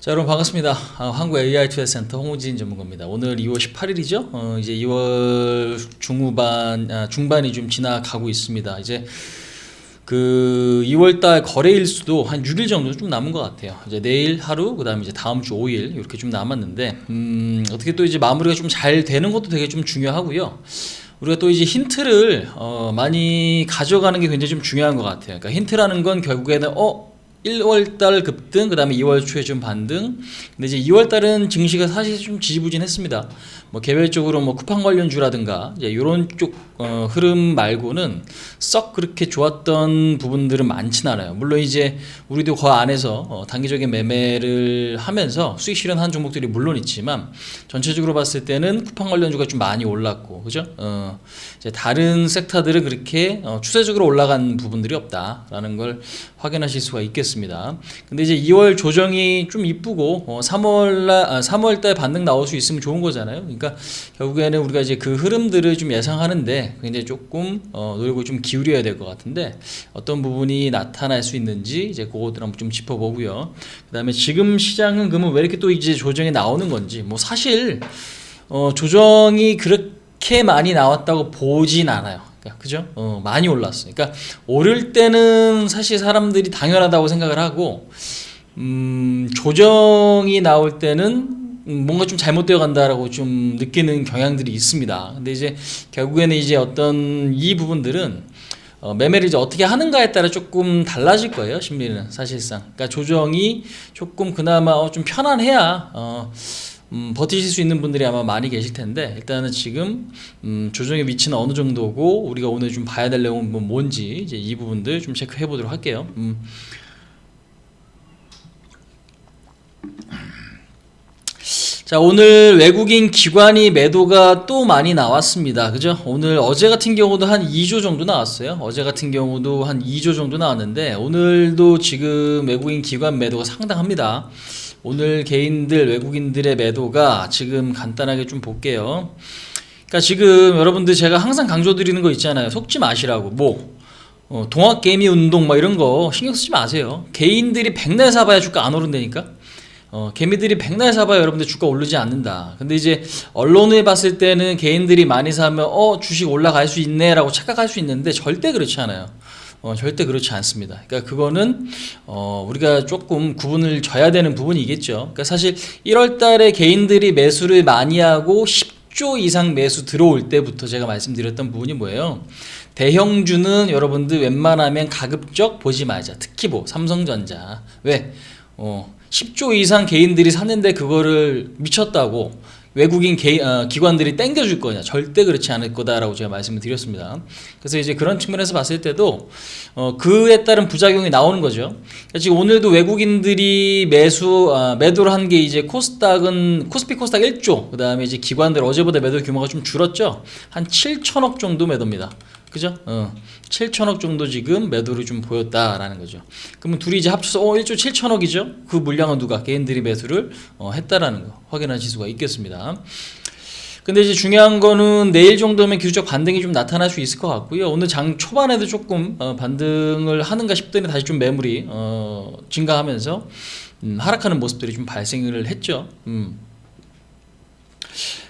자 여러분 반갑습니다. 아, 한국 AI 투자 센터 홍우진 전문가입니다. 오늘 2월 18일이죠. 어, 이제 2월 중후반 아, 중반이 좀 지나가고 있습니다. 이제 그 2월달 거래 일수도 한 6일 정도 좀 남은 것 같아요. 이제 내일 하루, 그다음에 이제 다음 주 5일 이렇게 좀 남았는데 음, 어떻게 또 이제 마무리가 좀 잘 되는 것도 되게 좀 중요하고요. 우리가 또 이제 힌트를 어, 많이 가져가는 게 굉장히 좀 중요한 것 같아요. 그러니까 힌트라는 건 결국에는 어 1월 달 급등, 그 다음에 2월 초에 좀 반등. 근데 이제 2월 달은 증시가 사실 좀 지지부진했습니다. 뭐 개별적으로 뭐 쿠팡 관련주라든가 이제 이런 쪽 어, 흐름 말고는 썩 그렇게 좋았던 부분들은 많진 않아요. 물론 이제 우리도 그 안에서 어, 단기적인 매매를 하면서 수익 실현한 종목들이 물론 있지만 전체적으로 봤을 때는 쿠팡 관련주가 좀 많이 올랐고, 그죠? 어, 이제 다른 섹터들은 그렇게 어, 추세적으로 올라간 부분들이 없다라는 걸 확인하실 수가 있겠습니다. 근데 이제 2월 조정이 좀 이쁘고 어, 3월 아, 3월 달 반등 나올 수 있으면 좋은 거잖아요. 그러니까 결국에는 우리가 이제 그 흐름들을 좀 예상하는데 굉장히 조금 어, 노력을 좀 기울여야 될 것 같은데 어떤 부분이 나타날 수 있는지 이제 그것들 한번 좀 짚어보고요. 그다음에 지금 시장은 그러면 왜 이렇게 또 이제 조정이 나오는 건지 뭐 사실 어, 조정이 그렇게 많이 나왔다고 보진 않아요. 그러니까 그죠? 어, 많이 올랐어요. 그러니까 오를 때는 사실 사람들이 당연하다고 생각을 하고 음, 조정이 나올 때는 음, 뭔가 좀 잘못되어 간다라고 좀 느끼는 경향들이 있습니다. 근데 이제 결국에는 이제 어떤 이 부분들은 어, 매매를 이제 어떻게 하는가에 따라 조금 달라질 거예요, 심리는 사실상. 그러니까 조정이 조금 그나마 어, 좀 편안해야 어, 음, 버티실 수 있는 분들이 아마 많이 계실 텐데 일단은 지금 음, 조정의 위치는 어느 정도고 우리가 오늘 좀 봐야 될 내용은 뭐 뭔지 이제 이 부분들 좀 체크해 보도록 할게요. 음. 자 오늘 외국인 기관이 매도가 또 많이 나왔습니다. 그죠? 오늘 어제 같은 경우도 한 2조 정도 나왔어요. 어제 같은 경우도 한 2조 정도 나왔는데 오늘도 지금 외국인 기관 매도가 상당합니다. 오늘 개인들 외국인들의 매도가 지금 간단하게 좀 볼게요. 그러니까 지금 여러분들 제가 항상 강조드리는 거 있잖아요. 속지 마시라고 뭐 어, 동학 개미 운동 막 이런 거 신경 쓰지 마세요. 개인들이 백날 사봐야 주가 안 오른다니까. 어, 개미들이 백날 사봐야 여러분들 주가 오르지 않는다. 근데 이제 언론에 봤을 때는 개인들이 많이 사면 어 주식 올라갈 수 있네라고 착각할 수 있는데 절대 그렇지 않아요. 어, 절대 그렇지 않습니다. 그러니까 그거는 어, 우리가 조금 구분을 져야 되는 부분이겠죠. 그러니까 사실 1월 달에 개인들이 매수를 많이 하고 10조 이상 매수 들어올 때부터 제가 말씀드렸던 부분이 뭐예요? 대형주는 여러분들 웬만하면 가급적 보지 말자. 특히 뭐 삼성전자. 왜? 어, 10조 이상 개인들이 샀는데 그거를 미쳤다고 외국인 개, 어, 기관들이 땡겨줄 거냐 절대 그렇지 않을 거다라고 제가 말씀을 드렸습니다. 그래서 이제 그런 측면에서 봤을 때도 어, 그에 따른 부작용이 나오는 거죠. 그러니까 지금 오늘도 외국인들이 매수 아, 매도를 한 게 이제 코스닥은 코스피 코스닥 1조 그다음에 이제 기관들 어제보다 매도 규모가 좀 줄었죠. 한 7천억 정도 매도입니다. 그죠? 어, 7천억 정도 지금 매도를 좀 보였다라는 거죠. 그러면 둘이 이제 합쳐서 어, 1조 7천억이죠? 그 물량은 누가 개인들이 매수를 어, 했다라는 거 확인하실 수가 있겠습니다. 근데 이제 중요한 거는 내일 정도면 기술적 반등이 좀 나타날 수 있을 것 같고요. 오늘 장 초반에도 조금 어, 반등을 하는가 싶더니 다시 좀 매물이 어, 증가하면서 음, 하락하는 모습들이 좀 발생을 했죠. 음.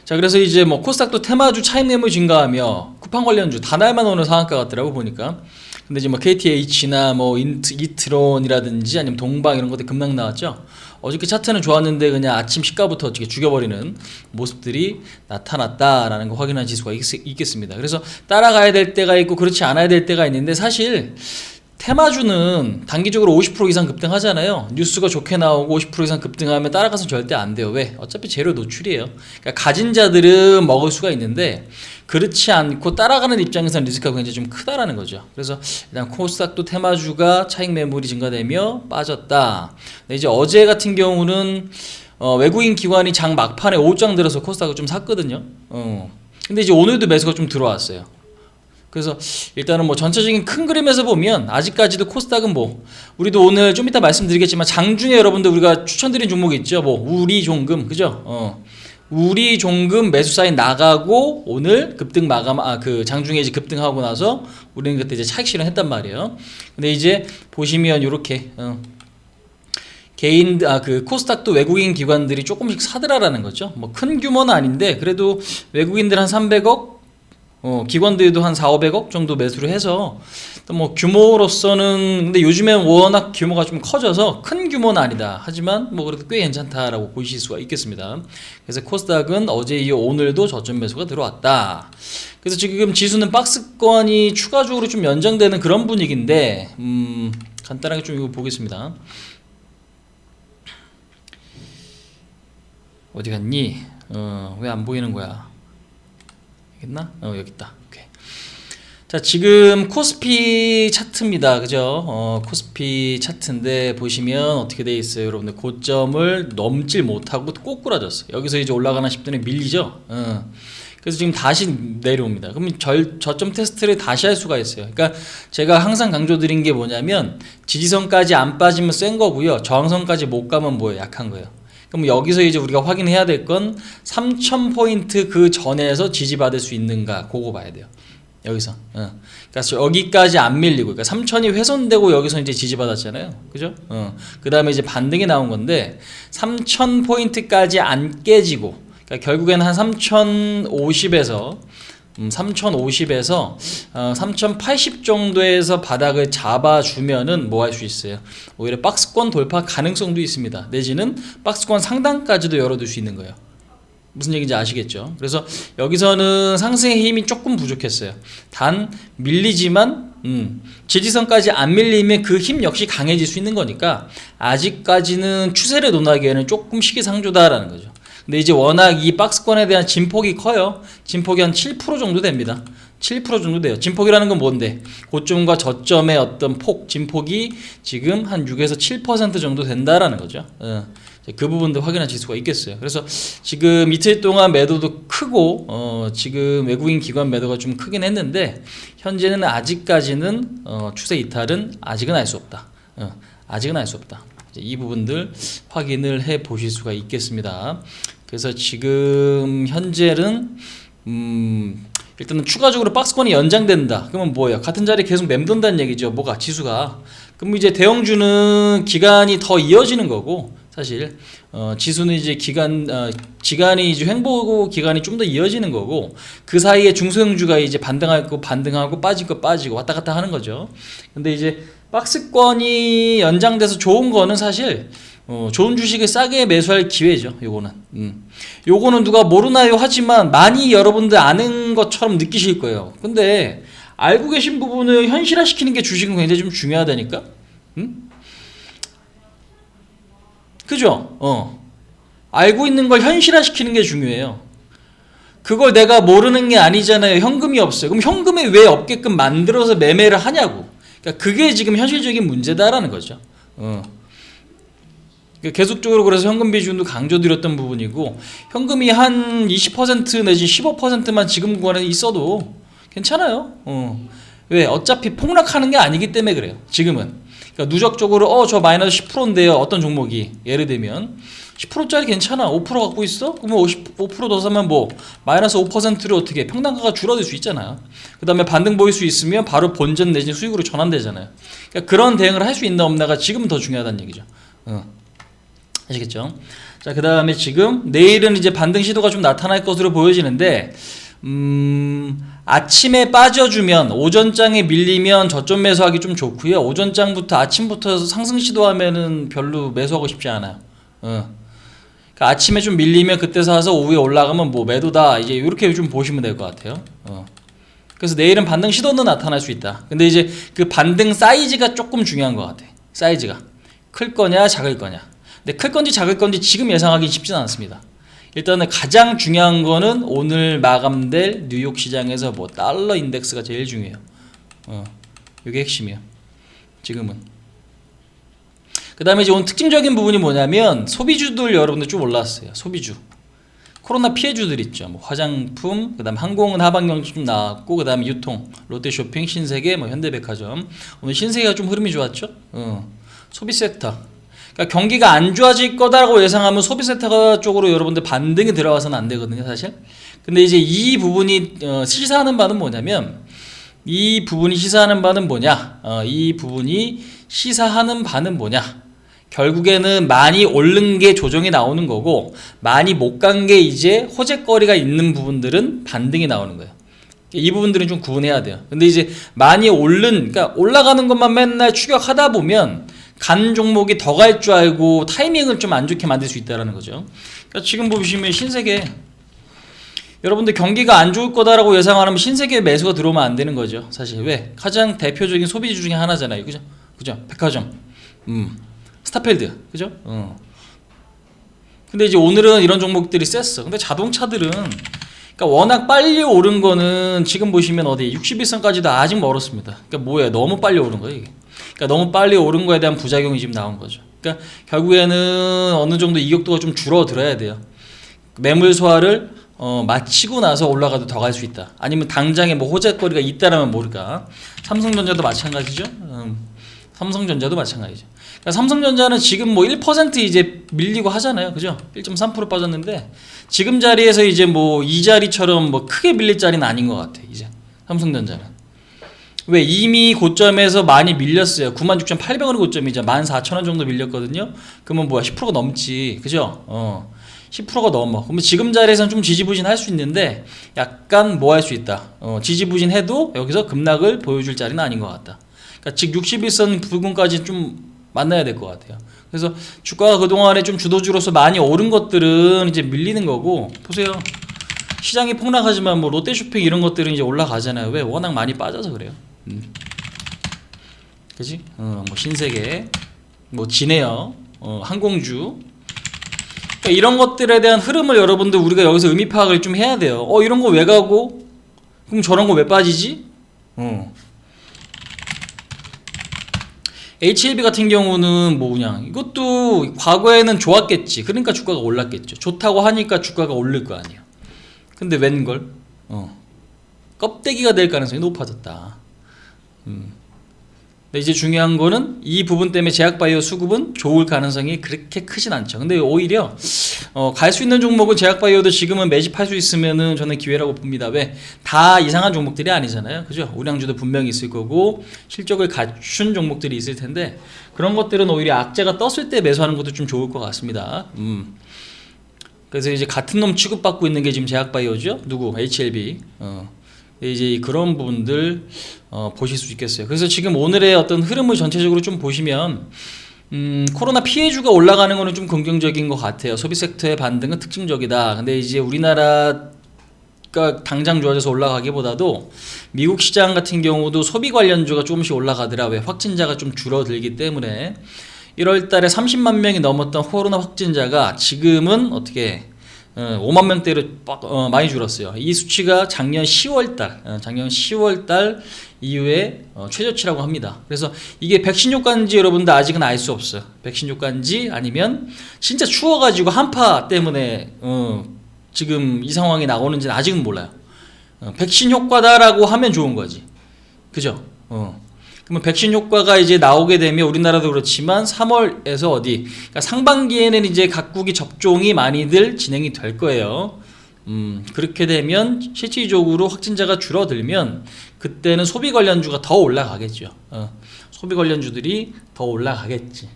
자 그래서 이제 뭐 코스닥도 테마주 차익 매물 증가하며 쿠팡 관련주 단알만 오는 상한가 같더라고 보니까. 근데 이제 뭐 KTH나 뭐 인트, 이트론이라든지 아니면 동방 이런 것들 급락 나왔죠? 어저께 차트는 좋았는데 그냥 아침 시가부터 어떻게 죽여버리는 모습들이 나타났다라는 거 확인하실 수가 있, 있겠습니다. 그래서 따라가야 될 때가 있고 그렇지 않아야 될 때가 있는데 사실 테마주는 단기적으로 50% 이상 급등하잖아요. 뉴스가 좋게 나오고 50% 이상 급등하면 따라가서 절대 안 돼요. 왜? 어차피 재료 노출이에요. 그러니까 가진 자들은 먹을 수가 있는데 그렇지 않고 따라가는 입장에서는 리스크가 굉장히 좀 크다라는 거죠. 그래서 일단 코스닥도 테마주가 차익 매물이 증가되며 빠졌다. 근데 이제 어제 같은 경우는 어, 외국인 기관이 장 막판에 5장 들어서 코스닥을 좀 샀거든요. 어. 근데 이제 오늘도 매수가 좀 들어왔어요. 그래서 일단은 뭐 전체적인 큰 그림에서 보면 아직까지도 코스닥은 뭐 우리도 오늘 좀 이따 말씀드리겠지만 장중에 여러분들 우리가 추천드린 종목이 있죠. 뭐 우리 종금 그죠? 어. 우리 종금 매수 사인 나가고 오늘 급등 마감 아 그 장중에 이제 급등하고 나서 우리는 그때 이제 차익 실현했단 말이에요. 근데 이제 보시면 요렇게 어. 개인 아 그 코스닥도 외국인 기관들이 조금씩 사들라라는 거죠. 뭐 큰 규모는 아닌데 그래도 외국인들 한 300억 어, 기관들도 한 4, 500억 정도 매수를 해서 또뭐 규모로서는 근데 요즘엔 워낙 규모가 좀 커져서 큰 규모는 아니다. 하지만 뭐 그래도 꽤 괜찮다라고 보실 수가 있겠습니다. 그래서 코스닥은 어제 이어 오늘도 저점 매수가 들어왔다. 그래서 지금 지수는 박스권이 추가적으로 좀 연장되는 그런 분위기인데 음, 간단하게 좀 이거 보겠습니다. 어디 갔니? 어, 왜 안 보이는 거야? 있나? 어, 여기 있다. 자, 지금 코스피 차트입니다. 그죠? 어, 코스피 차트인데 보시면 어떻게 돼 있어요? 여러분들 고점을 넘질 못하고 꼬꾸라졌어요. 여기서 이제 올라가나 싶더니 밀리죠? 어. 그래서 지금 다시 내려옵니다. 그러면 절, 저점 테스트를 다시 할 수가 있어요. 그러니까 제가 항상 강조드린 게 뭐냐면 지지선까지 안 빠지면 센 거고요. 저항선까지 못 가면 뭐예요? 약한 거예요. 그럼 여기서 이제 우리가 확인해야 될 건 3,000포인트 그 전에서 지지받을 수 있는가 그거 봐야 돼요. 여기서. 어. 그러니까 여기까지 안 밀리고 그러니까 3,000이 훼손되고 여기서 이제 지지받았잖아요. 그죠? 어. 그다음에 이제 반등이 나온 건데 3,000포인트까지 안 깨지고 그러니까 결국에는 한 3,050에서 음, 3,050에서 어, 3,080 정도에서 바닥을 잡아주면은 뭐 할 수 있어요? 오히려 박스권 돌파 가능성도 있습니다. 내지는 박스권 상단까지도 열어둘 수 있는 거예요. 무슨 얘기인지 아시겠죠? 그래서 여기서는 상승의 힘이 조금 부족했어요. 단 밀리지만 음, 지지선까지 안 밀리면 그 힘 역시 강해질 수 있는 거니까 아직까지는 추세를 논하기에는 조금 시기상조다라는 거죠. 근데 이제 워낙 이 박스권에 대한 진폭이 커요. 진폭이 한 7% 정도 됩니다. 7% 정도 돼요. 진폭이라는 건 뭔데? 고점과 저점의 어떤 폭, 진폭이 지금 한 6에서 7% 정도 된다라는 거죠. 어. 그 부분도 확인하실 수가 있겠어요. 그래서 지금 이틀 동안 매도도 크고 어, 지금 외국인 기관 매도가 좀 크긴 했는데 현재는 아직까지는 어, 추세 이탈은 아직은 알 수 없다. 어, 아직은 알 수 없다. 이 부분들 확인을 해 보실 수가 있겠습니다. 그래서 지금 현재는 음, 일단은 추가적으로 박스권이 연장된다. 그러면 뭐예요? 같은 자리에 계속 맴돈다는 얘기죠. 뭐가 지수가. 그럼 이제 대형주는 기간이 더 이어지는 거고 사실 어, 지수는 이제 기간 어, 기간이 이제 횡보 기간이 좀 더 이어지는 거고 그 사이에 중소형주가 이제 반등하고 반등하고 거 빠지고 왔다 갔다 하는 거죠. 근데 이제 박스권이 연장돼서 좋은 거는 사실 어, 좋은 주식을 싸게 매수할 기회죠. 요거는. 음. 요거는 누가 모르나요? 하지만 많이 여러분들 아는 것처럼 느끼실 거예요. 근데 알고 계신 부분을 현실화 시키는 게 주식은 굉장히 좀 중요하다니까. 음? 그죠? 어. 알고 있는 걸 현실화 시키는 게 중요해요. 그걸 내가 모르는 게 아니잖아요. 현금이 없어요. 그럼 현금이 왜 없게끔 만들어서 매매를 하냐고. 그러니까 그게 지금 현실적인 문제다라는 거죠. 어. 그러니까 계속적으로 그래서 현금 비중도 강조드렸던 부분이고 현금이 한 20% 내지 15%만 지금 구간에 있어도 괜찮아요. 어. 왜? 어차피 폭락하는 게 아니기 때문에 그래요. 지금은. 그러니까 누적적으로 어 저 마이너스 10%인데요. 어떤 종목이 예를 들면 10%짜리 괜찮아. 5% 갖고 있어? 그러면 50, 5%더 사면 뭐 마이너스 5%를 어떻게 해? 평단가가 줄어들 수 있잖아요. 그 다음에 반등 보일 수 있으면 바로 본전 내지 수익으로 전환되잖아요. 그러니까 그런 대응을 할 수 있나 없나가 지금은 더 중요하다는 얘기죠. 어. 아시겠죠? 자, 그 다음에 지금 내일은 이제 반등 시도가 좀 나타날 것으로 보여지는데, 음, 아침에 빠져주면 오전장에 밀리면 저점 매수하기 좀 좋고요. 오전장부터 아침부터 상승 시도하면은 별로 매수하고 싶지 않아요. 어. 그러니까 아침에 좀 밀리면 그때 사서 오후에 올라가면 뭐 매도다. 이제 이렇게 좀 보시면 될 것 같아요. 어. 그래서 내일은 반등 시도는 나타날 수 있다. 근데 이제 그 반등 사이즈가 조금 중요한 것 같아. 사이즈가 클 거냐 작을 거냐. 근데 클 건지 작을 건지 지금 예상하기 쉽지는 않습니다. 일단은 가장 중요한 거는 오늘 마감될 뉴욕 시장에서 뭐 달러 인덱스가 제일 중요해요. 어, 이게 핵심이에요. 지금은. 그 다음에 이제 오늘 특징적인 부분이 뭐냐면 소비주들 여러분들 좀 올랐어요. 소비주. 코로나 피해주들 있죠. 뭐 화장품, 그다음 항공은 하반경제 좀 나왔고, 그다음에 유통, 롯데쇼핑, 신세계, 뭐 현대백화점. 오늘 신세계가 좀 흐름이 좋았죠. 어, 소비 섹터. 그러니까 경기가 안 좋아질 거다라고 예상하면 소비 섹터 쪽으로 여러분들 반등이 들어가서는 안 되거든요, 사실. 근데 이제 이 부분이 어, 시사하는 바는 뭐냐면 이 부분이 시사하는 바는 뭐냐? 어, 이 부분이 시사하는 바는 뭐냐? 결국에는 많이 오른 게 조정이 나오는 거고 많이 못 간 게 이제 호재거리가 있는 부분들은 반등이 나오는 거예요. 이 부분들은 좀 구분해야 돼요. 근데 이제 많이 오른, 그러니까 올라가는 것만 맨날 추격하다 보면 간 종목이 더 갈 줄 알고 타이밍을 좀 안 좋게 만들 수 있다라는 거죠. 그러니까 지금 보시면 신세계 여러분들 경기가 안 좋을 거다라고 예상하면 신세계 매수가 들어오면 안 되는 거죠. 사실 왜 가장 대표적인 소비주 중에 하나잖아요. 그죠? 그죠? 백화점, 음, 스타필드, 그죠? 어. 근데 이제 오늘은 이런 종목들이 셌어. 근데 자동차들은 그러니까 워낙 빨리 오른 거는 지금 보시면 어디 61선까지도 아직 멀었습니다. 그러니까 뭐예요? 너무 빨리 오른 거예요, 이게. 그러니까 너무 빨리 오른 거에 대한 부작용이 지금 나온 거죠. 그러니까 결국에는 어느 정도 이격도가 좀 줄어들어야 돼요. 매물 소화를 어, 마치고 나서 올라가도 더 갈 수 있다. 아니면 당장에 뭐 호재거리가 있다라면 모를까. 삼성전자도 마찬가지죠. 음, 삼성전자도 마찬가지죠. 그러니까 삼성전자는 지금 뭐 1% 이제 밀리고 하잖아요. 그죠? 1.3% 빠졌는데 지금 자리에서 이제 뭐 이 자리처럼 뭐 크게 밀릴 자리는 아닌 것 같아. 이제 삼성전자는. 왜 이미 고점에서 많이 밀렸어요. 96,800원이 고점이죠. 14,000원 정도 밀렸거든요. 그러면 뭐야? 10%가 넘지. 그죠? 어. 10%가 넘어. 그러면 지금 자리에서는 좀 지지부진 할 수 있는데 약간 뭐 할 수 있다. 어, 지지부진 해도 여기서 급락을 보여줄 자리는 아닌 것 같다. 그러니까 즉 61선 부근까지 좀 만나야 될 것 같아요. 그래서 주가가 그동안에 좀 주도주로서 많이 오른 것들은 이제 밀리는 거고 보세요. 시장이 폭락하지만 뭐 롯데쇼핑 이런 것들은 이제 올라가잖아요. 왜? 워낙 많이 빠져서 그래요. 음. 그지? 어, 뭐 신세계, 뭐 진에어, 어, 항공주. 그러니까 이런 것들에 대한 흐름을 여러분들 우리가 여기서 의미 파악을 좀 해야 돼요. 어 이런 거 왜 가고? 그럼 저런 거 왜 빠지지? 어. HLB 같은 경우는 뭐 그냥 이것도 과거에는 좋았겠지. 그러니까 주가가 올랐겠죠. 좋다고 하니까 주가가 오를 거 아니에요. 근데 웬걸? 어. 껍데기가 될 가능성이 높아졌다. 음. 근데 이제 중요한 거는 이 부분 때문에 제약바이오 수급은 좋을 가능성이 그렇게 크진 않죠. 근데 오히려 어, 갈 수 있는 종목은 제약바이오도 지금은 매집할 수 있으면은 저는 기회라고 봅니다. 왜? 다 이상한 종목들이 아니잖아요. 그죠? 우량주도 분명히 있을 거고 실적을 갖춘 종목들이 있을 텐데 그런 것들은 오히려 악재가 떴을 때 매수하는 것도 좀 좋을 것 같습니다. 음. 그래서 이제 같은 놈 취급받고 있는 게 지금 제약바이오죠. 누구? HLB. 어. 이제 그런 부분들 어, 보실 수 있겠어요. 그래서 지금 오늘의 어떤 흐름을 전체적으로 좀 보시면 음, 코로나 피해주가 올라가는 거는 좀 긍정적인 것 같아요. 소비 섹터의 반등은 특징적이다. 근데 이제 우리나라 가 당장 좋아져서 올라가기보다도 미국 시장 같은 경우도 소비 관련주가 조금씩 올라가더라. 왜 확진자가 좀 줄어들기 때문에 1월 달에 30만 명이 넘었던 코로나 확진자가 지금은 어떻게 어, 5만 명대로 빡- 어, 많이 줄었어요. 이 수치가 작년 10월 달, 어, 작년 10월 달 이후에 어, 최저치라고 합니다. 그래서 이게 백신 효과인지 여러분들 아직은 알 수 없어요. 백신 효과인지 아니면 진짜 추워가지고 한파 때문에 어, 지금 이 상황이 나오는지는 아직은 몰라요. 어, 백신 효과다라고 하면 좋은 거지. 그죠? 어. 그러면 백신 효과가 이제 나오게 되면 우리나라도 그렇지만 3월에서 어디 그러니까 상반기에는 이제 각국이 접종이 많이들 진행이 될 거예요. 음, 그렇게 되면 실질적으로 확진자가 줄어들면 그때는 소비 관련주가 더 올라가겠죠. 어, 소비 관련주들이 더 올라가겠지.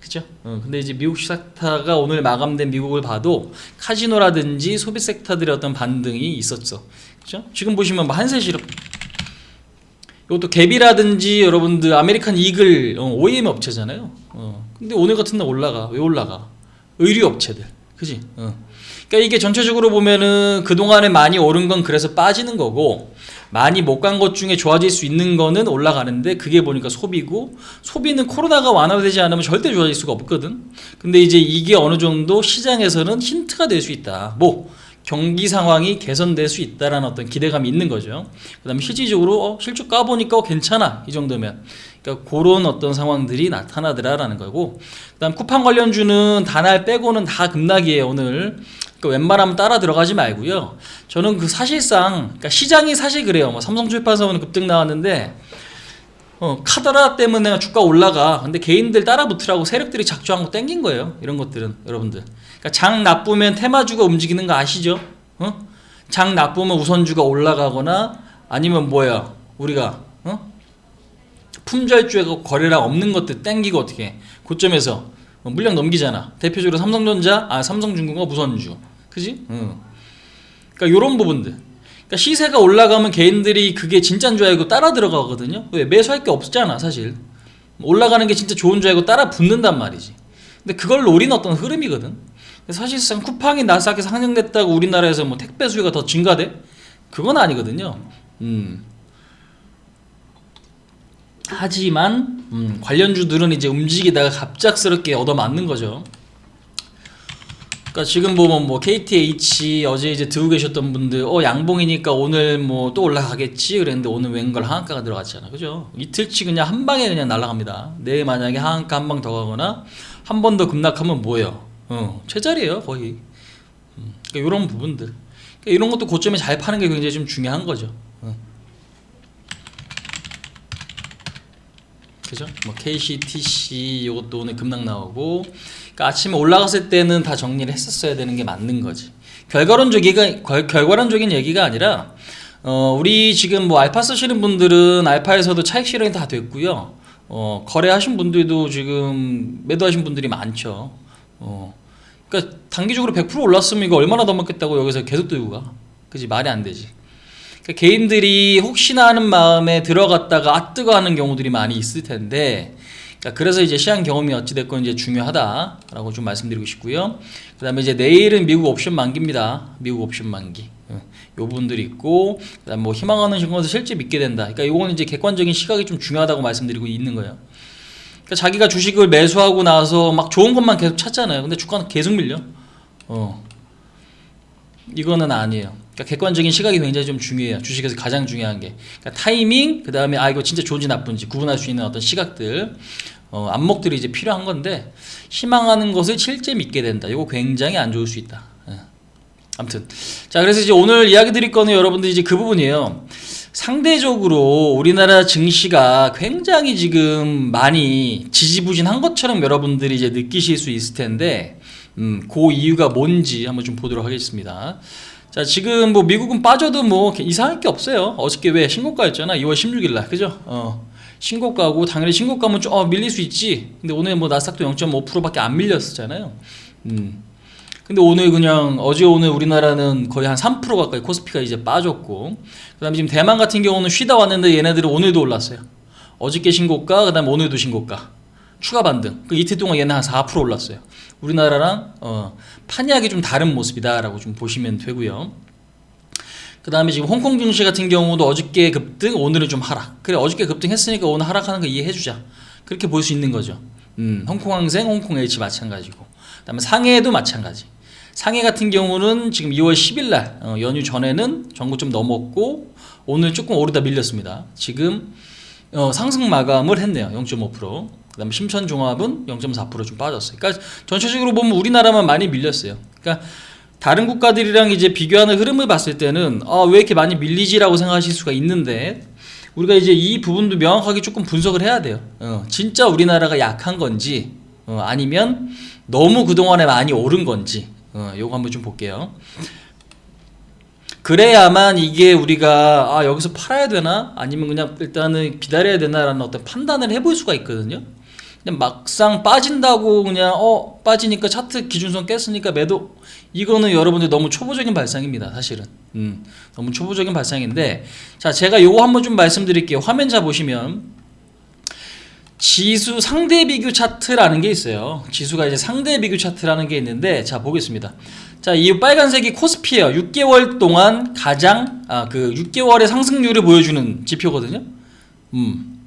그죠? 어, 근데 이제 미국 섹터가 오늘 마감된 미국을 봐도 카지노라든지 소비 섹터들의 어떤 반등이 있었어. 그죠? 지금 보시면 뭐 한세 실업 이것도 갭이라든지 여러분들 아메리칸 이글 어, OEM 업체잖아요. 어. 근데 오늘 같은 날 올라가. 왜 올라가? 의류 업체들. 그지? 어. 그러니까 이게 전체적으로 보면은 그동안에 많이 오른 건 그래서 빠지는 거고 많이 못 간 것 중에 좋아질 수 있는 거는 올라가는데 그게 보니까 소비고 소비는 코로나가 완화되지 않으면 절대 좋아질 수가 없거든. 근데 이제 이게 어느 정도 시장에서는 힌트가 될 수 있다. 뭐 경기 상황이 개선될 수 있다라는 어떤 기대감이 있는 거죠. 그다음에 실질적으로 어, 실적 까보니까 어, 괜찮아 이 정도면 그러니까 그런 어떤 상황들이 나타나더라라는 거고 그다음 쿠팡 관련주는 단알 빼고는 다 급락이에요 오늘. 그러니까 웬만하면 따라 들어가지 말고요. 저는 그 사실상 그러니까 시장이 사실 그래요. 뭐 삼성출판사는 급등 나왔는데 어, 카더라 때문에 주가 올라가. 근데 개인들 따라 붙으라고 세력들이 작정한 거 땡긴 거예요. 이런 것들은 여러분들. 그러니까 장 나쁘면 테마주가 움직이는 거 아시죠? 어? 장 나쁘면 우선주가 올라가거나 아니면 뭐야? 우리가 어? 품절주에 거래량 없는 것들 땡기고 어떻게 해? 고점에서 어, 물량 넘기잖아. 대표적으로 삼성전자, 아 삼성중공업 무선주, 그지? 응. 그러니까 이런 부분들. 그러니까 시세가 올라가면 개인들이 그게 진짜인 줄 알고 따라 들어가거든요. 왜 매수할 게 없잖아 사실. 올라가는 게 진짜 좋은 줄 알고 따라 붙는단 말이지. 근데 그걸 노린 어떤 흐름이거든. 사실상 쿠팡이 나스닥에 상장됐다고 우리나라에서 뭐 택배 수요가 더 증가돼? 그건 아니거든요. 음. 하지만 음, 관련주들은 이제 움직이다가 갑작스럽게 얻어맞는 거죠. 그러니까 지금 보면 뭐 KTH 어제 이제 들고 계셨던 분들 어 양봉이니까 오늘 뭐 또 올라가겠지? 그랬는데 오늘 웬걸 하한가가 들어갔잖아 그죠? 이틀치 그냥 한 방에 그냥 날아갑니다. 내일 만약에 하한가 한 방 더 가거나 한 번 더 급락하면 뭐예요? 어 최저리에요 거의. 음, 그러니까 이런 부분들. 그러니까 이런 것도 고점에 잘 파는 게 굉장히 좀 중요한 거죠. 어. 그죠? 뭐 KC, TC 이것도 오늘 급락 나오고 그러니까 아침에 올라갔을 때는 다 정리를 했었어야 되는 게 맞는 거지. 결과론적이가 결, 결과론적인 얘기가 아니라 어 우리 지금 뭐 알파 쓰시는 분들은 알파에서도 차익 실현이 다 됐고요. 어 거래하신 분들도 지금 매도하신 분들이 많죠. 어 그러니까 단기적으로 100% 올랐으면 이거 얼마나 더 먹겠다고 여기서 계속 들고 가. 그지 말이 안 되지. 그러니까 개인들이 혹시나 하는 마음에 들어갔다가 아 뜨거 하는 경우들이 많이 있을 텐데 그래서 이제 시한 경험이 어찌됐건 이제 중요하다라고 좀 말씀드리고 싶고요. 그 다음에 이제 내일은 미국 옵션 만기입니다. 미국 옵션 만기. 예, 요 분들이 있고, 그 다음 뭐 희망하는 것을 실제 믿게 된다. 그러니까 요거는 이제 객관적인 시각이 좀 중요하다고 말씀드리고 있는 거예요. 그러니까 자기가 주식을 매수하고 나서 막 좋은 것만 계속 찾잖아요. 근데 주가는 계속 밀려. 어. 이거는 아니에요. 그러니까 객관적인 시각이 굉장히 좀 중요해요. 주식에서 가장 중요한 게 그러니까 타이밍, 그 다음에 아 이거 진짜 좋은지 나쁜지 구분할 수 있는 어떤 시각들, 어, 안목들이 이제 필요한 건데 희망하는 것을 실제 믿게 된다. 이거 굉장히 안 좋을 수 있다. 예. 아무튼 자 그래서 이제 오늘 이야기 드릴 거는 여러분들 이제 그 부분이에요. 상대적으로 우리나라 증시가 굉장히 지금 많이 지지부진한 것처럼 여러분들이 이제 느끼실 수 있을 텐데, 음, 그 이유가 뭔지 한번 좀 보도록 하겠습니다. 자, 지금 뭐 미국은 빠져도 뭐 이상할 게 없어요. 어저께 왜 신고가였잖아. 2월 16일 날. 그죠? 어. 신고가고 당연히 신고가면 좀 어, 밀릴 수 있지. 근데 오늘 뭐 나스닥도 0.5%밖에 안 밀렸었잖아요. 음. 근데 오늘 그냥 어제 오늘 우리나라는 거의 한 3% 가까이 코스피가 이제 빠졌고 그다음에 지금 대만 같은 경우는 쉬다 왔는데 얘네들은 오늘도 올랐어요. 어저께 신고가 그다음에 오늘도 신고가 추가 반등. 그 이틀 동안 얘네 한 4% 올랐어요. 우리나라랑 어, 판이하게 좀 다른 모습이다라고 좀 보시면 되고요. 그 다음에 지금 홍콩 증시 같은 경우도 어저께 급등, 오늘은 좀 하락. 그래, 어저께 급등했으니까 오늘 하락하는 거 이해해주자. 그렇게 볼 수 있는 거죠. 음, 홍콩 항생, 홍콩 H 마찬가지고. 그 다음에 상해도 마찬가지. 상해 같은 경우는 지금 2월 10일 날, 어, 연휴 전에는 전고점 넘었고, 오늘 조금 오르다 밀렸습니다. 지금 어, 상승 마감을 했네요. 0.5%. 그다음에 심천종합은 0.4%좀 빠졌어요. 그러니까 전체적으로 보면 우리나라만 많이 밀렸어요. 그러니까 다른 국가들이랑 이제 비교하는 흐름을 봤을 때는 아, 왜 이렇게 많이 밀리지라고 생각하실 수가 있는데 우리가 이제 이 부분도 명확하게 조금 분석을 해야 돼요. 어, 진짜 우리나라가 약한 건지 어, 아니면 너무 그동안에 많이 오른 건지 어, 요거 한번 좀 볼게요. 그래야만 이게 우리가 아 여기서 팔아야 되나 아니면 그냥 일단은 기다려야 되나라는 어떤 판단을 해볼 수가 있거든요. 그냥 막상 빠진다고 그냥 어 빠지니까 차트 기준선 깼으니까 매도. 이거는 여러분들 너무 초보적인 발상입니다 사실은. 음 너무 초보적인 발상인데. 자 제가 요거 한번 좀 말씀드릴게요. 화면 자 보시면 지수 상대 비교 차트라는 게 있어요. 지수가 이제 상대 비교 차트라는 게 있는데 자 보겠습니다. 자 이 빨간색이 코스피예요. 6개월 동안 가장 아 그 6개월의 상승률을 보여주는 지표거든요. 음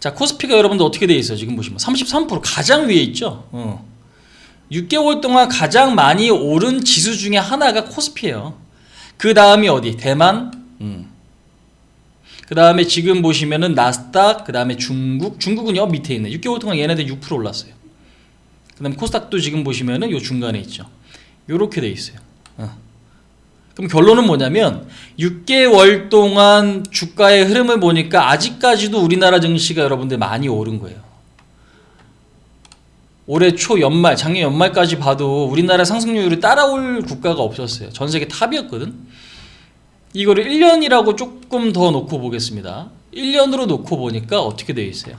자, 코스피가 여러분들 어떻게 돼 있어요? 지금 보시면 33% 가장 위에 있죠. 어. 6개월 동안 가장 많이 오른 지수 중에 하나가 코스피예요. 그 다음이 어디? 대만. 음. 그 다음에 지금 보시면은 나스닥, 그 다음에 중국. 중국은 요 밑에 있네. 6개월 동안 얘네들 6% 올랐어요. 그 다음에 코스닥도 지금 보시면은 요 중간에 있죠. 요렇게 돼 있어요. 어. 그럼 결론은 뭐냐면 6개월 동안 주가의 흐름을 보니까 아직까지도 우리나라 증시가 여러분들 많이 오른 거예요. 올해 초 연말, 작년 연말까지 봐도 우리나라 상승률을 따라올 국가가 없었어요. 전 세계 탑이었거든. 이거를 1년이라고 조금 더 놓고 보겠습니다. 1년으로 놓고 보니까 어떻게 되어 있어요?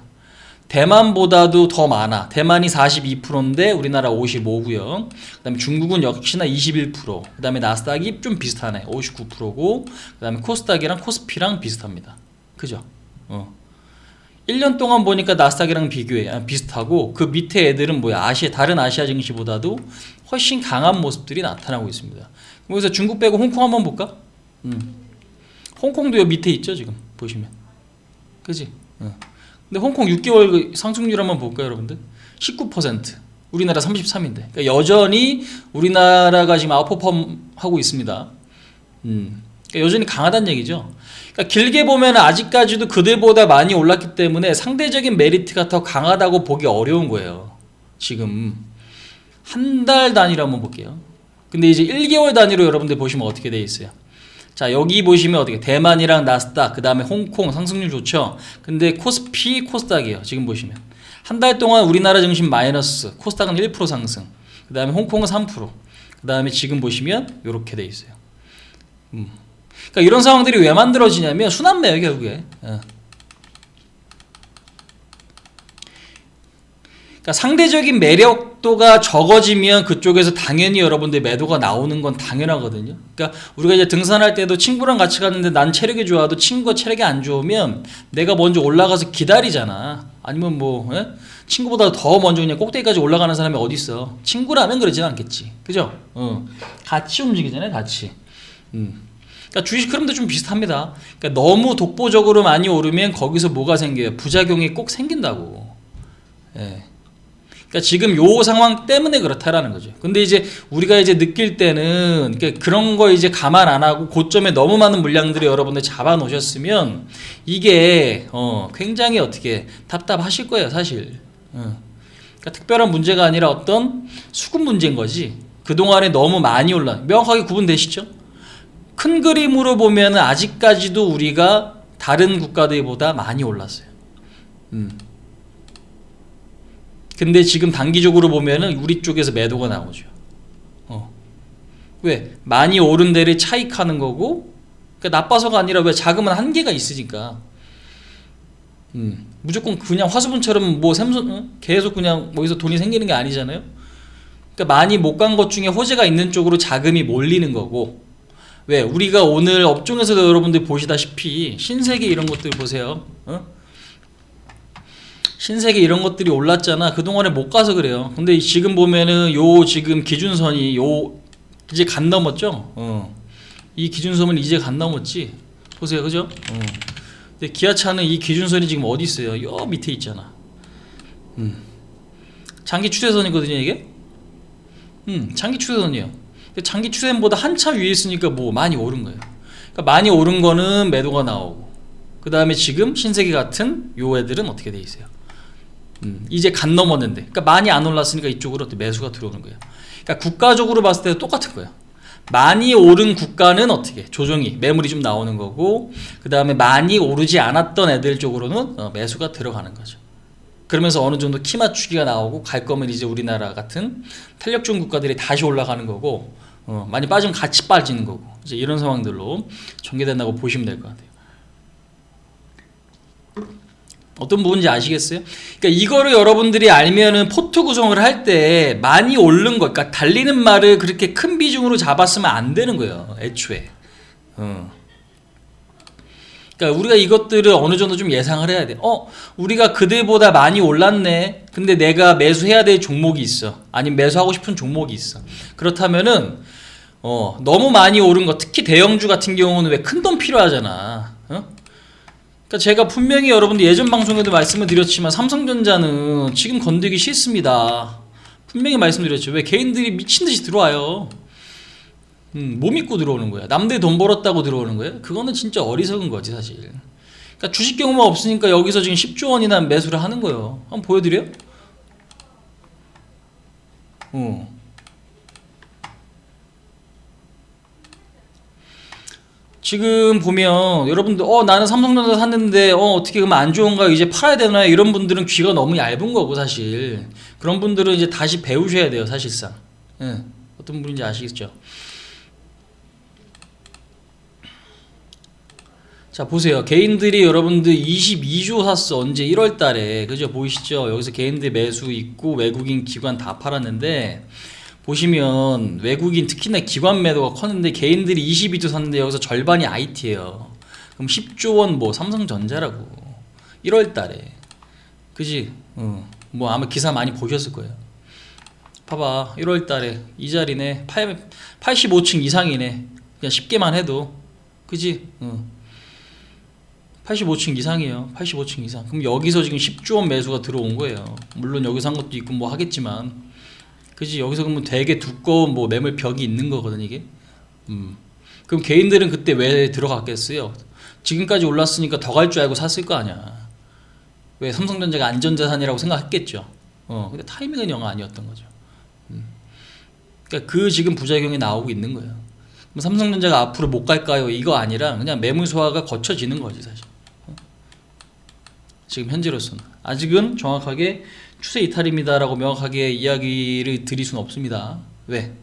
대만보다도 더 많아. 대만이 42%인데 우리나라 55고요. 그다음에 중국은 역시나 21%. 그다음에 나스닥이 좀 비슷하네. 59%고 그다음에 코스닥이랑 코스피랑 비슷합니다. 그죠? 어. 1년 동안 보니까 나스닥이랑 비교해 아, 비슷하고 그 밑에 애들은 뭐야? 아시아 다른 아시아 증시보다도 훨씬 강한 모습들이 나타나고 있습니다. 그래서 중국 빼고 홍콩 한번 볼까? 음. 홍콩도 요 밑에 있죠, 지금. 보시면. 그지? 어. 근데 홍콩 6개월 그 상승률 한번 볼까요, 여러분들? 19%. 우리나라 33인데. 그러니까 여전히 우리나라가 지금 아웃퍼폼 하고 있습니다. 음. 그러니까 여전히 강하다는 얘기죠. 그러니까 길게 보면 아직까지도 그들보다 많이 올랐기 때문에 상대적인 메리트가 더 강하다고 보기 어려운 거예요. 지금 한 달 단위로 한번 볼게요. 근데 이제 1개월 단위로 여러분들 보시면 어떻게 돼 있어요? 자 여기 보시면 어떻게 대만이랑 나스닥 그 다음에 홍콩 상승률 좋죠? 근데 코스피 코스닥이에요 지금 보시면. 한 달 동안 우리나라 증시 마이너스 코스닥은 1% 상승. 그 다음에 홍콩은 3%그 다음에 지금 보시면 이렇게 돼 있어요. 음. 그러니까 이런 상황들이 왜 만들어지냐면 순환매요 결국에. 어. 그러니까 상대적인 매력도가 적어지면 그쪽에서 당연히 여러분들 매도가 나오는 건 당연하거든요. 그러니까 우리가 이제 등산할 때도 친구랑 같이 갔는데 난 체력이 좋아도 친구가 체력이 안 좋으면 내가 먼저 올라가서 기다리잖아. 아니면 뭐 예? 친구보다 더 먼저 그냥 꼭대기까지 올라가는 사람이 어디 있어? 친구라면 그러진 않겠지. 그죠? 어. 같이 움직이잖아요, 같이. 음. 그러니까 주식 흐름도 좀 비슷합니다. 그러니까 너무 독보적으로 많이 오르면 거기서 뭐가 생겨요? 부작용이 꼭 생긴다고. 예. 그러니까 지금 요 상황 때문에 그렇다라는 거죠. 근데 이제 우리가 이제 느낄 때는 그런 거 이제 감안 안 하고 고점에 너무 많은 물량들이 여러분들 잡아 놓으셨으면 이게 어 굉장히 어떻게 답답하실 거예요, 사실. 어. 그러니까 특별한 문제가 아니라 어떤 수급 문제인 거지. 그동안에 너무 많이 올라. 명확하게 구분되시죠? 큰 그림으로 보면 아직까지도 우리가 다른 국가들보다 많이 올랐어요. 음. 근데 지금 단기적으로 보면은 우리 쪽에서 매도가 나오죠. 어. 왜? 많이 오른 데를 차익하는 거고, 그러니까 나빠서가 아니라 왜 자금은 한계가 있으니까. 음. 무조건 그냥 화수분처럼 뭐 샘선, 어? 계속 그냥 어디서 돈이 생기는 게 아니잖아요. 그러니까 많이 못 간 것 중에 호재가 있는 쪽으로 자금이 몰리는 거고, 왜? 우리가 오늘 업종에서도 여러분들 보시다시피 신세계 이런 것들 보세요. 어? 신세계 이런 것들이 올랐잖아. 그동안에 못 가서 그래요. 근데 지금 보면은 요 지금 기준선이 요 이제 간 넘었죠? 어. 이 기준선은 이제 간 넘었지. 보세요. 그죠? 어. 근데 기아차는 이 기준선이 지금 어디 있어요? 요 밑에 있잖아. 음. 장기 추세선이거든요, 이게? 음, 장기 추세선이에요. 근데 장기 추세선보다 한참 위에 있으니까 뭐 많이 오른 거예요. 그러니까 많이 오른 거는 매도가 나오고 그 다음에 지금 신세계 같은 요 애들은 어떻게 돼 있어요? 음, 이제 간 넘었는데, 그러니까 많이 안 올랐으니까 이쪽으로 또 매수가 들어오는 거예요. 그러니까 국가적으로 봤을 때도 똑같은 거예요. 많이 오른 국가는 어떻게 조정이 매물이 좀 나오는 거고, 그 다음에 많이 오르지 않았던 애들 쪽으로는 어, 매수가 들어가는 거죠. 그러면서 어느 정도 키 맞추기가 나오고 갈 거면 이제 우리나라 같은 탄력 좋은 국가들이 다시 올라가는 거고, 어, 많이 빠지면 같이 빠지는 거고, 이제 이런 상황들로 전개된다고 보시면 될 것 같아요. 어떤 부분인지 아시겠어요? 그러니까 이거를 여러분들이 알면은 포트 구성을 할 때 많이 오른 거, 그러니까 달리는 말을 그렇게 큰 비중으로 잡았으면 안 되는 거예요, 애초에. 어. 그러니까 우리가 이것들을 어느 정도 좀 예상을 해야 돼. 어, 우리가 그들보다 많이 올랐네. 근데 내가 매수해야 될 종목이 있어. 아니면 매수하고 싶은 종목이 있어. 그렇다면은 어, 너무 많이 오른 거, 특히 대형주 같은 경우는 왜 큰 돈 필요하잖아. 어? 그러니까 제가 분명히 여러분들 예전 방송에도 말씀을 드렸지만 삼성전자는 지금 건들기 싫습니다. 분명히 말씀드렸죠. 왜 개인들이 미친 듯이 들어와요. 음, 뭐 믿고 들어오는 거야? 남들 돈 벌었다고 들어오는 거예요? 그거는 진짜 어리석은 거지 사실. 그러니까 주식 경험만 없으니까 여기서 지금 10조 원이나 매수를 하는 거예요. 한번 보여드려? 어. 지금 보면 여러분들 어 나는 삼성전자 샀는데 어 어떻게 그러면 안 좋은가 이제 팔아야 되나 이런 분들은 귀가 너무 얇은 거고 사실. 그런 분들은 이제 다시 배우셔야 돼요 사실상. 예. 어떤 분인지 아시겠죠? 자 보세요. 개인들이 여러분들 22조 샀어 언제? 1월 달에. 그죠? 보이시죠? 여기서 개인들 매수 있고 외국인 기관 다 팔았는데 보시면 외국인 특히나 기관 매도가 컸는데 개인들이 22조 샀는데 여기서 절반이 IT예요. 그럼 10조 원 뭐 삼성전자라고. 1월 달에. 그지? 어, 뭐 아마 기사 많이 보셨을 거예요. 봐봐. 1월 달에 이 자리네. 8, 85층 이상이네. 그냥 10개만 해도. 그지? 어. 85층 이상이에요. 85층 이상. 그럼 여기서 지금 10조 원 매수가 들어온 거예요. 물론 여기서 한 것도 있고 뭐 하겠지만, 그지 여기서 그러면 되게 두꺼운 뭐 매물 벽이 있는 거거든 이게. 음. 그럼 개인들은 그때 왜 들어갔겠어요? 지금까지 올랐으니까 더 갈 줄 알고 샀을 거 아니야. 왜 삼성전자가 안전자산이라고 생각했겠죠. 어, 근데 타이밍은 영 아니었던 거죠. 음. 그러니까 그 지금 부작용이 나오고 있는 거예요. 삼성전자가 앞으로 못 갈까요? 이거 아니라 그냥 매물 소화가 거쳐지는 거지 사실. 지금 현재로서는 아직은 정확하게 추세 이탈입니다라고 명확하게 이야기를 드릴 수는 없습니다. 왜?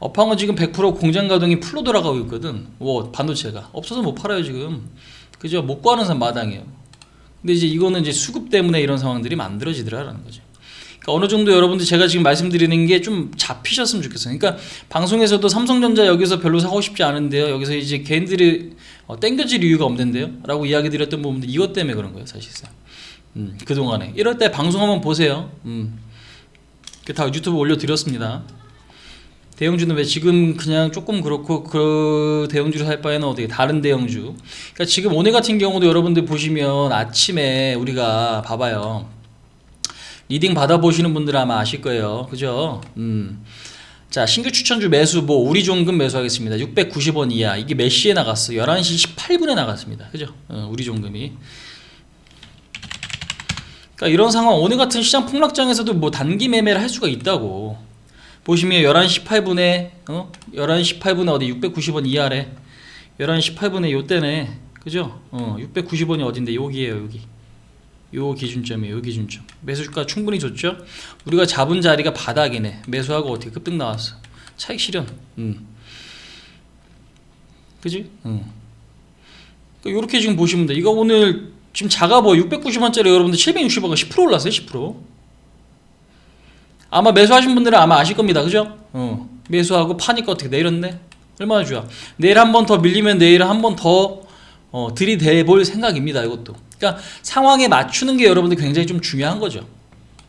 업황은 지금 100% 공장 가동이 풀로 돌아가고 있거든. 뭐 반도체가 없어서 못 팔아요 지금. 그죠? 못 구하는 사람 마당이에요. 근데 이제 이거는 이제 수급 때문에 이런 상황들이 만들어지더라라는 거죠. 그러니까 어느 정도 여러분들 제가 지금 말씀드리는 게 좀 잡히셨으면 좋겠어요. 그러니까 방송에서도 삼성전자 여기서 별로 사고 싶지 않은데요. 여기서 이제 개인들이 어, 땡겨질 이유가 없는데요. 라고 이야기 드렸던 부분들 이것 때문에 그런 거예요, 사실상. 음, 그동안에. 이럴 때 방송 한번 보세요. 음. 그다 유튜브 올려드렸습니다. 대형주는 왜 지금 그냥 조금 그렇고 그 대형주를 살 바에는 어떻게 다른 대형주. 그러니까 지금 오늘 같은 경우도 여러분들 보시면 아침에 우리가 봐봐요. 리딩 받아보시는 분들 아마 아실 거예요. 그죠? 음. 자, 신규 추천주 매수, 뭐, 우리 종금 매수하겠습니다. 690원 이하. 이게 몇 시에 나갔어? 11시 18분에 나갔습니다. 그죠? 어, 우리 종금이. 그러니까 이런 상황, 오늘 같은 시장 폭락장에서도 뭐 단기 매매를 할 수가 있다고. 보시면 11시 18분에, 어? 11시 18분에 어디 690원 이하래. 11시 18분에 요때네. 그죠? 어, 690원이 어딘데? 여기에요, 여기. 요 기준점이에요. 요 기준점. 매수가 충분히 좋죠. 우리가 잡은 자리가 바닥이네. 매수하고 어떻게 급등 나왔어. 차익 실현. 음. 그지? 음. 그러니까 요렇게 지금 보시면 돼. 이거 오늘 지금 작아 보여. 690원짜리 여러분들 760원가 10% 올랐어요. 10%. 아마 매수하신 분들은 아마 아실 겁니다. 그죠? 어. 매수하고 파니까 어떻게 내렸네? 얼마나 좋아. 내일 한 번 더 밀리면 내일 한 번더 어, 들이대 볼 생각입니다. 이것도. 그러니까 상황에 맞추는 게 여러분들 굉장히 좀 중요한 거죠.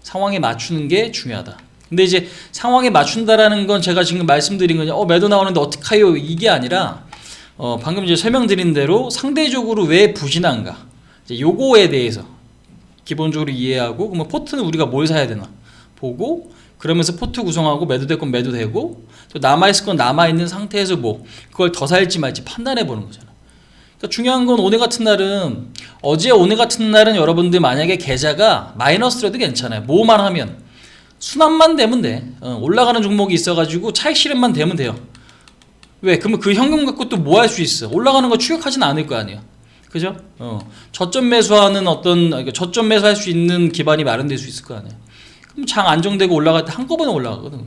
상황에 맞추는 게 중요하다. 근데 이제 상황에 맞춘다라는 건 제가 지금 말씀드린 거냐, 어 매도 나오는데 어떡하요 이게 아니라 어 방금 이제 설명드린 대로 상대적으로 왜 부진한가, 이제 요거에 대해서 기본적으로 이해하고 그러면 포트는 우리가 뭘 사야 되나 보고 그러면서 포트 구성하고 매도될 건 매도되고 또 남아 있을 건 남아 있는 상태에서 뭐 그걸 더 살지 말지 판단해 보는 거잖아. 그러니까 중요한 건 오늘 같은 날은 어제 오늘 같은 날은 여러분들 만약에 계좌가 마이너스라도 괜찮아요. 뭐만 하면 순환만 되면 돼. 어, 올라가는 종목이 있어가지고 차익 실현만 되면 돼요. 왜? 그러면 그 현금 갖고 또 뭐 할 수 있어? 올라가는 거 추격하진 않을 거 아니에요. 그죠? 어, 저점 매수하는 어떤 그러니까 저점 매수할 수 있는 기반이 마련될 수 있을 거 아니에요. 그럼 장 안정되고 올라갈 때 한꺼번에 올라가거든.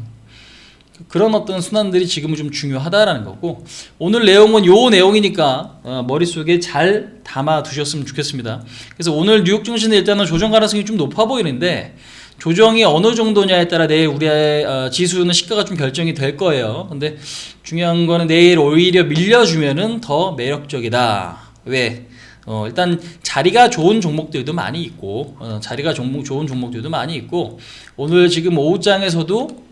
그런 어떤 순환들이 지금은 좀 중요하다라는 거고 오늘 내용은 요 내용이니까 어, 머릿속에 잘 담아 두셨으면 좋겠습니다. 그래서 오늘 뉴욕 증시는 일단은 조정 가능성이 좀 높아 보이는데 조정이 어느 정도냐에 따라 내일 우리의 어, 지수는 시가가 좀 결정이 될 거예요. 근데 중요한 거는 내일 오히려 밀려주면은 더 매력적이다. 왜? 어, 일단 자리가 좋은 종목들도 많이 있고 어, 자리가 종목 좋은 종목들도 많이 있고 오늘 지금 오후장에서도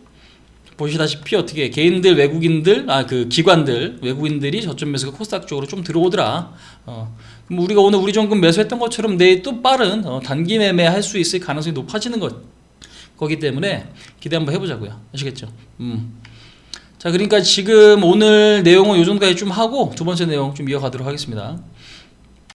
보시다시피 어떻게 개인들 외국인들 아 그 기관들 외국인들이 저점 매수가 코스닥 쪽으로 좀 들어오더라. 어, 우리가 오늘 우리 종금 매수했던 것처럼 내일 또 빠른 어, 단기 매매 할 수 있을 가능성이 높아지는 것 거기 때문에 기대 한번 해보자고요. 아시겠죠? 음. 자 그러니까 지금 오늘 내용은 요 정도까지 좀 하고 두 번째 내용 좀 이어가도록 하겠습니다.